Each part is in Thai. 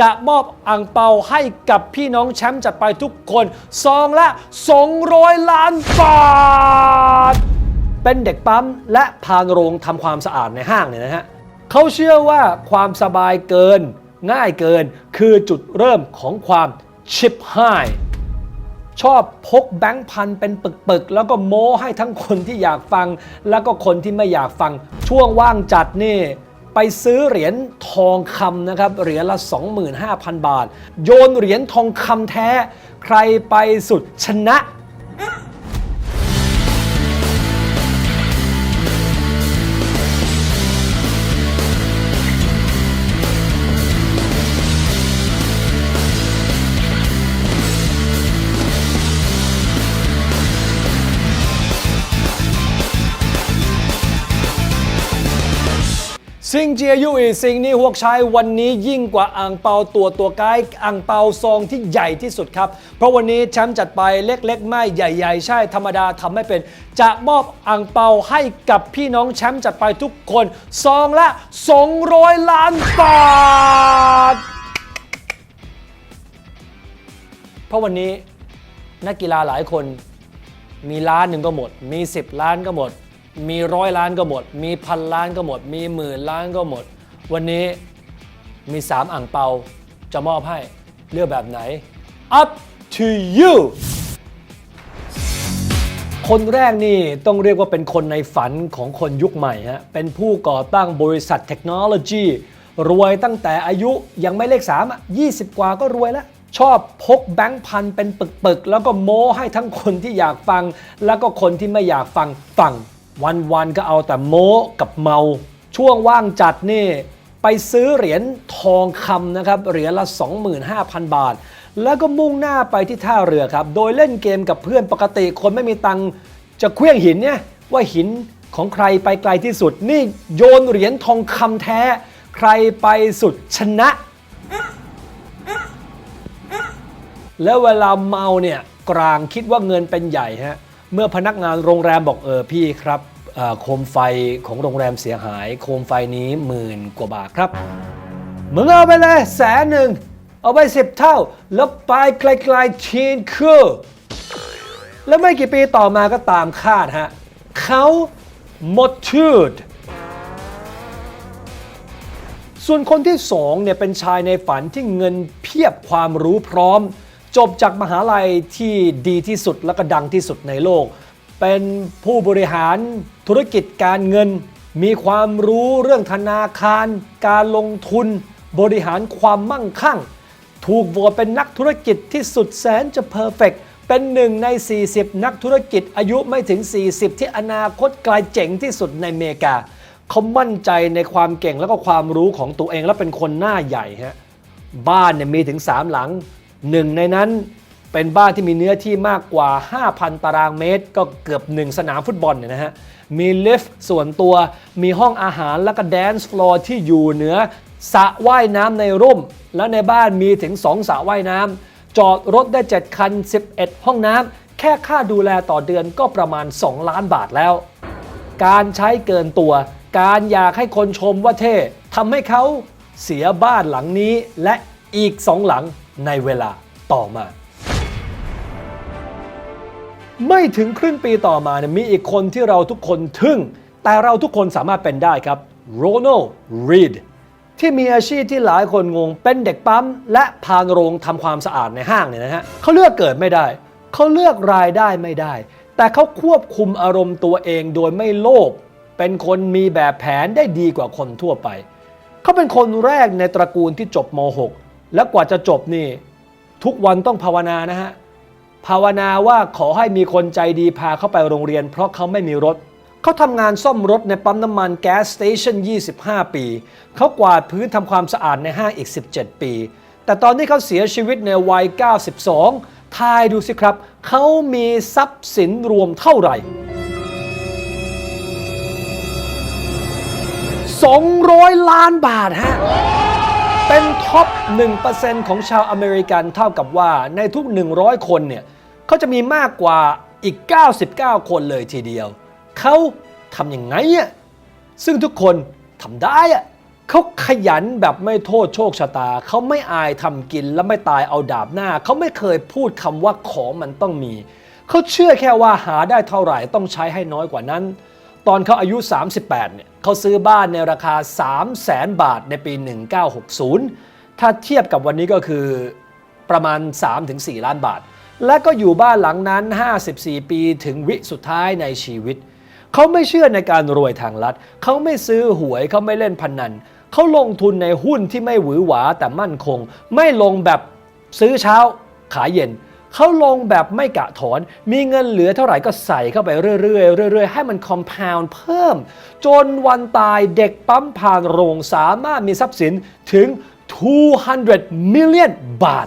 จะมอบอ่างเปาให้กับพี่น้องแชมป์จัดไปทุกคนซองละ 200 ล้านบาท เป็นเด็กปั๊มและพานโรงทำความสะอาดในห้างเนี่ยนะฮะเขาเชื่อว่าความสบายเกิน ง่ายเกินคือจุดเริ่มของความชิปไฮชอบพกแบงค์พันเป็นปึกๆ แล้วก็โม้ให้ทั้งคนที่อยากฟัง แล้วก็คนที่ไม่อยากฟังช่วงว่างจัดนี่ ไปซื้อเหรียญทองคำนะครับเหรียญละ 25,000 บาท โยนเหรียญทองคำแท้ ใครไปสุดชนะ สิ่งเจียยุอีสิ่งนี้พวกใช้วันนี้ยิ่งกว่าอ่างเปาตัวตัวกายอ่างเปาซองที่ใหญ่ที่สุดครับ เพราะวันนี้แชมป์จัดไปเล็กๆ ไม่ใหญ่ ๆ ใช่ธรรมดาทำไม่เป็น จะมอบอ่างเปาให้กับพี่น้องแชมป์จัดไปทุกคนซองละ 200 ล้านบาท เพราะวันนี้นักกีฬาหลายคน มีล้านหนึ่งก็หมด มี 10 ล้านก็หมด มีร้อยล้านก็หมด มีพันล้านก็หมด มีหมื่นล้านก็หมด วันนี้มี 3 อ่างเปาจะมอบให้เลือกแบบไหน up to you คนแรกนี่ต้องเรียกว่าเป็นคนในฝันของคนยุคใหม่ฮะ เป็นผู้ก่อตั้งบริษัทเทคโนโลยี รวยตั้งแต่อายุยังไม่เลข3อะ20 กว่าก็รวยแล้ว ชอบพกแบงค์พันเป็นปึกๆ แล้วก็โม้ให้ทั้งคนที่อยากฟัง แล้วก็คนที่ไม่อยากฟังฟัง วันๆก็เอาแต่โม้กับเมา ช่วงว่างจัดนี่ไปซื้อเหรียญทองคำนะครับเหรียญละ 25,000 บาท แล้วก็มุ่งหน้าไปที่ท่าเรือครับ โดยเล่นเกมกับเพื่อนปกติคนไม่มีตังจะเคลื่องหินเนี่ยว่าหินของใครไปไกลที่สุด นี่โยนเหรียญทองคำแท้ ใครไปสุดชนะ แล้วเวลาเมาเนี่ยกลางคิดว่าเงินเป็นใหญ่ฮะ เมื่อพนักงานโรงแรมบอกเออพี่ครับโคมไฟของโรงแรมเสียหาย โคมไฟนี้หมื่นกว่าบาทครับมึงเอาไปเลยแสนหนึ่งเอาไปสิบเท่า แล้วไปไกลๆทีนคือแล้วไม่กี่ปีต่อมาก็ตามคาดฮะเขาหมดชืดส่วนคนที่สองเนี่ยเป็นชายในฝันที่เงินเพียบความรู้พร้อม จบจากมหาลัยที่ดีที่สุดและก็ดังที่สุดในโลก เป็นผู้บริหารธุรกิจการเงิน มีความรู้เรื่องธนาคาร การลงทุน บริหารความมั่งคั่ง ถูกโหวตเป็นนักธุรกิจที่สุดแสนจะเพอร์เฟกเป็นหนึ่งใน 40 นักธุรกิจอายุไม่ถึง 40 ที่อนาคตไกลเจ๋งที่สุดในอเมริกาเขามั่นใจในความเก่งแล้วก็ความรู้ของตัวเองและเป็นคนหน้าใหญ่ฮะบ้านเนี่ยมีถึง 3 หลัง หนึ่งในนั้นเป็นบ้านที่มีเนื้อที่มากกว่า 5,000 ตารางเมตร ก็เกือบ 1 สนามฟุตบอลเนี่ยนะฮะ มีลิฟต์ส่วนตัว มีห้องอาหารแล้วก็แดนซ์ฟลอร์ที่อยู่เหนือสระว่ายน้ำในร่ม และในบ้านมีถึง 2สระว่ายน้ำจอดรถได้ 7 คัน 11 ห้องน้ำแค่ค่าดูแลต่อเดือนก็ประมาณ 2 ล้านบาทแล้ว การใช้เกินตัว การอยากให้คนชมว่าเท่ทำให้เขาเสียบ้านหลังนี้และอีกสองหลัง ในเวลาต่อมา ไม่ถึงครึ่งปีต่อมาเนี่ยมีอีกคนที่เราทุกคนทึ่ง แต่เราทุกคนสามารถเป็นได้ครับโรนัลรีดที่มีอาชีพที่หลายคนงง เป็นเด็กปั๊ม และพานโรงทำความสะอาดในห้างเนี่ยนะฮะเขาเลือกเกิดไม่ได้ เขาเลือกรายได้ไม่ได้ แต่เขาควบคุมอารมณ์ตัวเองโดยไม่โลภเป็นคนมีแบบแผนได้ดีกว่าคนทั่วไป เขาเป็นคนแรกในตระกูลที่จบม .6 และกว่าจะจบนี่ทุกวันต้องภาวนานะฮะภาวนาว่าขอให้มีคนใจดีพาเข้าไปโรงเรียน เพราะเขาไม่มีรถ เขาทำงานซ่อมรถในปั๊มน้ำมันแก๊สสเตชัน25 ปี เขากวาดพื้นทำความสะอาดในห้างอีก 17 ปี แต่ตอนที่เขาเสียชีวิตในวัย 92 ทายดูสิครับ เขามีทรัพย์สินรวมเท่าไหร่ 200 ล้านบาทฮะ เป็นท็อป 1%ของชาวอเมริกันเท่ากับว่าในทุก 100 คนเนี่ยเขาจะมีมากกว่าอีก 99 คนเลยทีเดียว เขาทำยังไงอะซึ่งทุกคนทำได้อะเขาขยันแบบไม่โทษโชคชะตา เขาไม่อายทำกินและไม่ตายเอาดาบหน้า เขาไม่เคยพูดคำว่าของมันต้องมี เขาเชื่อแค่ว่าหาได้เท่าไหร่ต้องใช้ให้น้อยกว่านั้น ตอนเขาอายุ 38 เนี่ยเขาซื้อบ้านในราคา 3 0 0แสนบาทในปี 1960 ถ้าเทียบกับวันนี้ก็คือประมาณ 3-4 ล้านบาท และก็อยู่บ้านหลังนั้น 54 ปีถึงวิสุดท้ายในชีวิต เขาไม่เชื่อในการรวยทางลัด เขาไม่ซื้อหวย เขาไม่เล่นพนัน เขาลงทุนในหุ้นที่ไม่หวือหวาแต่มั่นคง ไม่ลงแบบซื้อเช้าขายเย็นเเขาลงแบบไม่กะถอน มีเงินเหลือเท่าไหร่ก็ใส่เข้าไปเรื่อยๆเรื่อยๆ ให้มัน compound เพิ่ม จนวันตายเด็กปั๊มผ่านโรงสามารถมีทรัพย์สินถึง 200 million บาท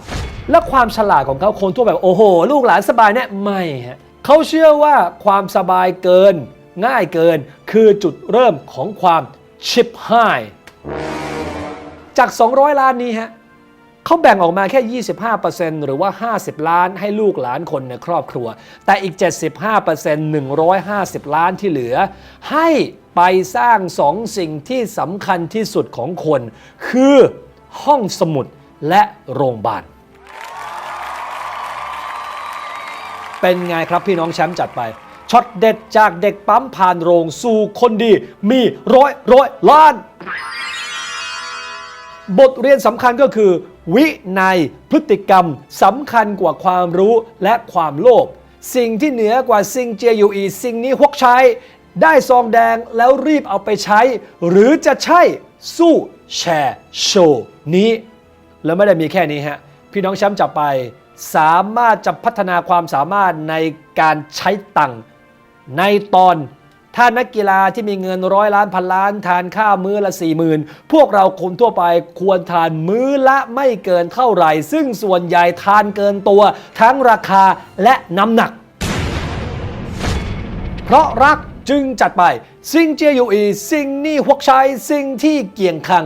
และความฉลาดของเขาคนทั่วไปโอ้โห ลูกหลานสบายเนี่ยไม่ฮะเขาเชื่อว่าความสบายเกิน ง่ายเกิน คือจุดเริ่มของความชิปไฮจาก 200 ล้านนี้ฮะ เขาแบ่งออกมาแค่ 25%หรือว่า 50 ล้านให้ลูกหลานคนในครอบครัว แต่อีก 75% 150 ล้านที่เหลือ ให้ไปสร้างสองสิ่งที่สำคัญที่สุดของคน คือห้องสมุดและโรงพยาบาล เป็นไงครับพี่น้องแชมป์จัดไปช็อตเด็ดจากเด็กปั๊มผ่านโรงสู่คนดีมีร้อยร้อยล้าน บทเรียนสำคัญก็คือ วินัยพฤติกรรมสำคัญกว่าความรู้และความโลภสิ่งที่เหนือกว่าสิ่งเจียอยู่อีสิ่งนี้ฮกใช้ ได้ซองแดงแล้วรีบเอาไปใช้ หรือจะใช่สู้แชร์โชว์นี้ แล้วไม่ได้มีแค่นี้ฮะ พี่น้องแชมป์จับไป สามารถจะพัฒนาความสามารถในการใช้ตังในตอน ถ้านักกีฬาที่มีเงินร้อยล้านพันล้าน ทานข้าวมื้อละสี่หมื่นพวกเราคนทั่วไปควรทานมื้อละไม่เกินเท่าไหร่ ซึ่งส่วนใหญ่ทานเกินตัว ทั้งราคาและน้ำหนัก เพราะรักจึงจัดไปสิ่งเจียยูอีสิ่งนี้หวกใช้สิ่งที่เกี่ยงคัง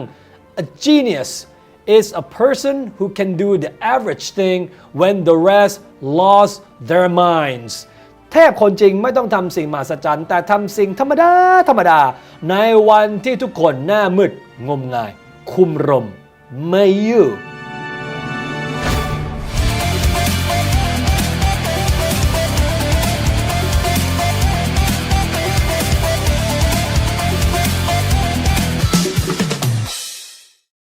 a genius is a person who can do the average thing when the rest lost their minds แทบคนจริงไม่ต้องทำสิ่งมหัศจรรย์ แต่ทำสิ่งธรรมดา ธรรมดา ในวันที่ทุกคนหน้ามืดงมงาย คุมรมไม่อยู่